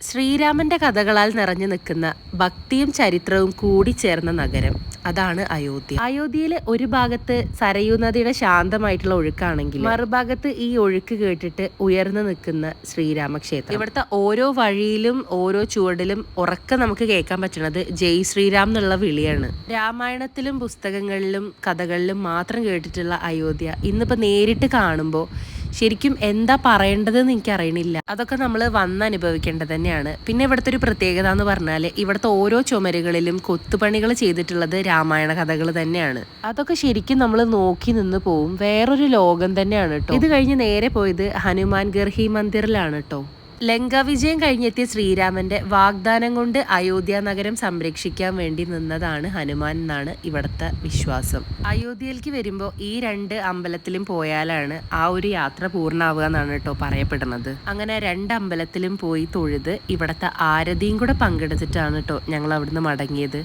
ശ്രീരാമന്റെ കഥകളാൽ നിറഞ്ഞു നിൽക്കുന്ന ഭക്തിയും ചരിത്രവും കൂടി ചേർന്ന നഗരം. അതാണ് അയോധ്യ. അയോധ്യയിലെ ഒരു ഭാഗത്ത് സരയൂ നദിയുടെ ശാന്തമായിട്ടുള്ള ഒഴുക്കാണെങ്കിൽ മറുഭാഗത്ത് ഈ ഒഴുക്ക് കേട്ടിട്ട് ഉയർന്നു നിൽക്കുന്ന ശ്രീരാമക്ഷേത്രം. ഇവിടുത്തെ ഓരോ വഴിയിലും ഓരോ ചുവടിലും ഉറക്കെ നമുക്ക് കേൾക്കാൻ പറ്റുന്നത് ജയ് ശ്രീരാം എന്നുള്ള വിളിയാണ്. രാമായണത്തിലും പുസ്തകങ്ങളിലും കഥകളിലും മാത്രം കേട്ടിട്ടുള്ള അയോധ്യ. ഇന്നിപ്പോ നേരിട്ട് കാണുമ്പോൾ ശരിക്കും എന്താ പറയേണ്ടതെന്ന് എനിക്ക് അറിയണില്ല അതൊക്കെ നമ്മൾ വന്ന് അനുഭവിക്കേണ്ടത് തന്നെയാണ് പിന്നെ ഇവിടുത്തെ ഒരു പ്രത്യേകത എന്ന് പറഞ്ഞാൽ ഇവിടുത്തെ ഓരോ ചുമരുകളിലും കൊത്തുപണികൾ ചെയ്തിട്ടുള്ളത് രാമായണ കഥകൾ തന്നെയാണ്. അതൊക്കെ ശരിക്കും നമ്മൾ നോക്കി നിന്ന് പോവും. വേറൊരു ലോകം തന്നെയാണ് കേട്ടോ ഇത് കഴിഞ്ഞ് നേരെ പോയത് ഹനുമാൻ ഗർഹി മന്ദിറിലാണ് കേട്ടോ ലങ്ക വിജയം കഴിഞ്ഞെത്തിയ ശ്രീരാമന്റെ വാഗ്ദാനം കൊണ്ട് അയോധ്യ നഗരം സംരക്ഷിക്കാൻ വേണ്ടി നിന്നതാണ് ഹനുമാൻ എന്നാണ് ഇവിടുത്തെ വിശ്വാസം. അയോധ്യയിലേക്ക് വരുമ്പോൾ ഈ രണ്ട് അമ്പലത്തിലും പോയാലാണ് ആ ഒരു യാത്ര പൂർണമാവുക എന്നാണ് കേട്ടോ പറയപ്പെടുന്നത്. അങ്ങനെ രണ്ട് അമ്പലത്തിലും പോയി തൊഴുത് ഇവിടുത്തെ ആരതിയും കൂടെ പങ്കെടുത്തിട്ടാണ് കേട്ടോ ഞങ്ങൾ അവിടുന്ന് മടങ്ങിയത്.